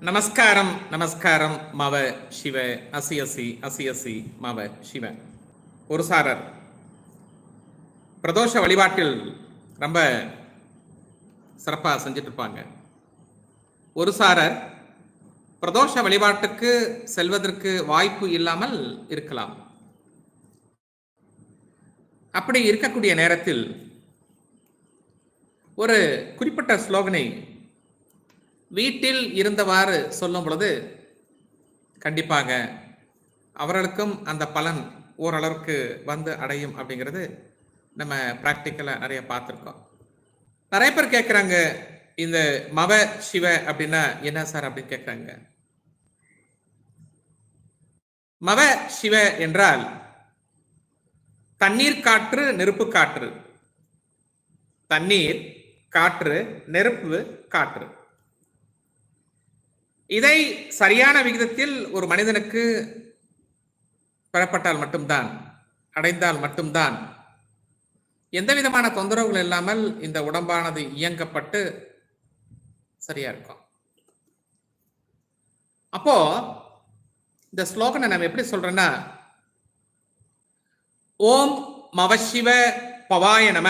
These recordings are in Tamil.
நமஸ்காரம் நமஸ்காரம் மவ சிவ அசி அசி அசி அசி மவ சிவ. ஒரு சாரர். பிரதோஷ வழிபாட்டில் ரொம்ப சிறப்பாக செஞ்சுட்டு இருப்பாங்க ஒரு சாரர் பிரதோஷ வழிபாட்டுக்கு செல்வதற்கு வாய்ப்பு இல்லாமல் இருக்கலாம். அப்படி இருக்கக்கூடிய நேரத்தில் ஒரு குறிப்பிட்ட ஸ்லோகனை வீட்டில் இருந்தவாறு சொல்லும் பொழுது கண்டிப்பாக அவர்களுக்கும் அந்த பலன் ஓரளவுக்கு வந்து அடையும் அப்படிங்கிறது நம்ம ப்ராக்டிக்கலாக நிறைய பார்த்துருக்கோம். நிறைய பேர் கேட்குறாங்க இந்த மவ சிவ அப்படின்னா என்ன சார்? அப்படின்னு கேட்குறாங்க. மவ சிவ என்றால் தண்ணீர் காற்று நெருப்பு காற்று. தண்ணீர் காற்று நெருப்பு காற்று. இதை சரியான விகிதத்தில் ஒரு மனிதனுக்கு பெறப்பட்டால் மட்டும்தான் அடைந்தால் மட்டும்தான் எந்த விதமான தொந்தரவுகள் இல்லாமல் இந்த உடம்பானது இயங்கப்பட்டு சரியா இருக்கும். அப்போ இந்த ஸ்லோகனை நம்ம எப்படி சொல்றேன்னா ஓம் மவசிவ பவாய நம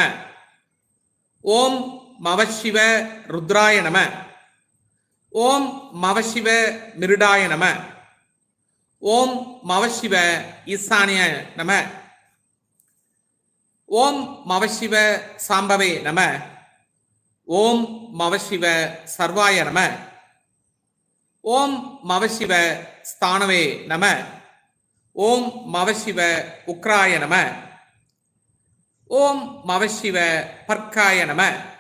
ஓம் மவசிவ ருத்ராய நம ஓம் மவசிவ மிருடாய நம. ஓம் மவசிவ ஈசானிய நம. ஓம் மவசிவ சாம்பவே நம. ஓம் மவசிவ சர்வாய நம. ஓம் மவசிவ ஸ்தானவே நம. ஓம் மவசிவ உக்ராய நம. ஓம் மவசிவ பர்க்காய நம.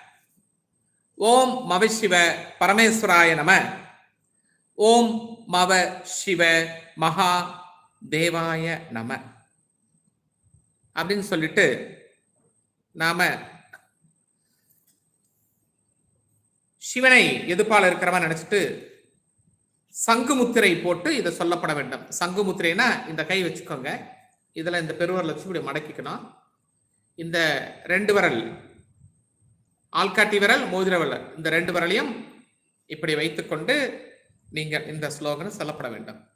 ஓம் மவசிவ பரமேஸ்வராய நம. ஓம் மவ சிவ மகா தேவாய நம. அப்படின்னு சொல்லிட்டு நாம சிவனை எதிர்ப்பால் இருக்கிறவன் நினைச்சிட்டு சங்குமுத்திரை போட்டு இதை சொல்லப்பட வேண்டும். சங்குமுத்திரைனா இந்த கை வச்சுக்கோங்க. இதில் இந்த பெருவரல் வச்சு இப்படி மடக்கிக்கணும். இந்த ரெண்டு விரல் ஆள்காட்டி விரல் மோதிர விரல். இந்த ரெண்டு விரலையும் இப்படி வைத்துக்கொண்டு நீங்கள் இந்த ஸ்லோகனை சொல்லப்பட வேண்டும்.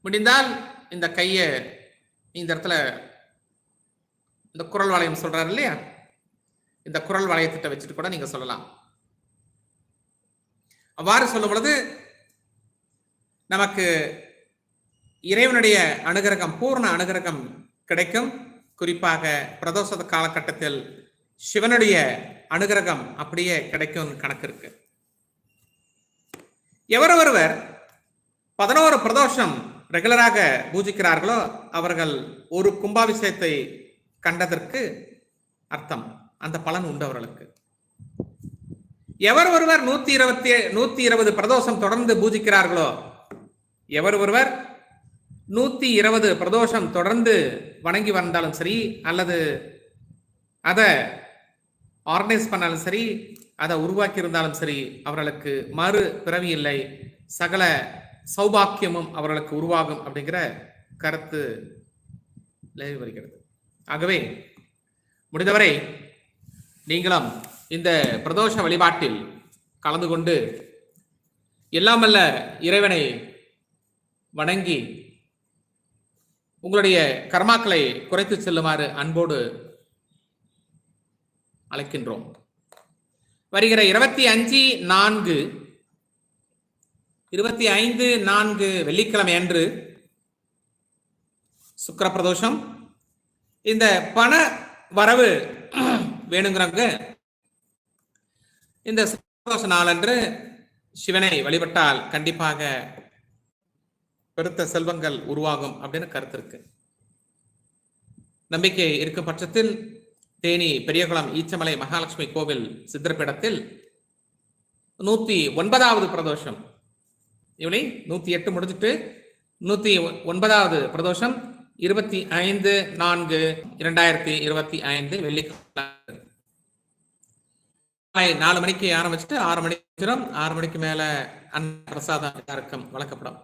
முடிந்தால் இந்த கையை இந்த இடத்துல இந்த குரல் வளையம் சொல்றாரு இல்லையா? இந்த குரல் வளையத்திட்ட வச்சுட்டு கூட நீங்க சொல்லலாம். அவ்வாறு சொல்லும் பொழுது நமக்கு இறைவனுடைய அனுகிரகம் பூர்ண அனுகிரகம் கிடைக்கும். குறிப்பாக பிரதோஷ காலகட்டத்தில் சிவனுடைய அனுகிரகம் அப்படியே கிடைக்கும் கணக்கு இருக்கு. எவர் ஒருவர் பதினோரு பிரதோஷம் ரெகுலராக பூஜிக்கிறார்களோ அவர்கள் ஒரு கும்பாபிஷேகத்தை கண்டதற்கு அர்த்தம். அந்த பலன் உண்டு அவர்களுக்கு. எவர் ஒருவர் நூத்தி இருபத்தி நூத்தி இருபது பிரதோஷம் தொடர்ந்து பூஜிக்கிறார்களோ எவர் ஒருவர் நூத்தி இருபது பிரதோஷம் தொடர்ந்து வணங்கி வந்தாலும் சரி அல்லது அதை ஆர்கனைஸ் பண்ணாலும் சரி அதை உருவாக்கி இருந்தாலும் சரி அவர்களுக்கு மறு பிறவி இல்லை. சகல சௌபாக்கியமும் அவர்களுக்கு உருவாகும் அப்படிங்கிற கருத்து நிலவி வருகிறது. ஆகவே முடிந்தவரை நீங்களும் இந்த பிரதோஷ வழிபாட்டில் கலந்து கொண்டு எல்லாமல்ல இறைவனை வணங்கி உங்களுடைய கர்மாக்களை குறைத்து செல்லுமாறு அன்போடு அழைக்கின்றோம். வருகிற இருபத்தி அஞ்சு நான்கு இருபத்தி ஐந்து நான்கு வெள்ளிக்கிழமை அன்று சுக்கரப்பிரதோஷம். இந்த பண வரவு வேணுங்கிறவங்க இந்த பிரதோஷ நாளன்று சிவனை வழிபட்டால் கண்டிப்பாக பெருத்த செல்வங்கள் உருவாகும் அப்படின்னு கருத்து இருக்கு. நம்பிக்கை இருக்கும் பட்சத்தில் தேனி பெரியகுளம் ஈச்சமலை மகாலட்சுமி கோவில் சித்திரப்பீடத்தில் நூத்தி ஒன்பதாவது பிரதோஷம். இவனை நூத்தி எட்டு முடிஞ்சிட்டு நூத்தி ஒன்பதாவது பிரதோஷம் இருபத்தி ஐந்து நான்கு இரண்டாயிரத்தி இருபத்தி ஐந்து வெள்ளிக்கிழமை. நாலு மணிக்கு ஆரம்பிச்சுட்டு ஆறு மணிக்கு ஆறு மணிக்கு மேல அன்ன பிரசாதம் வழக்கப்படும்.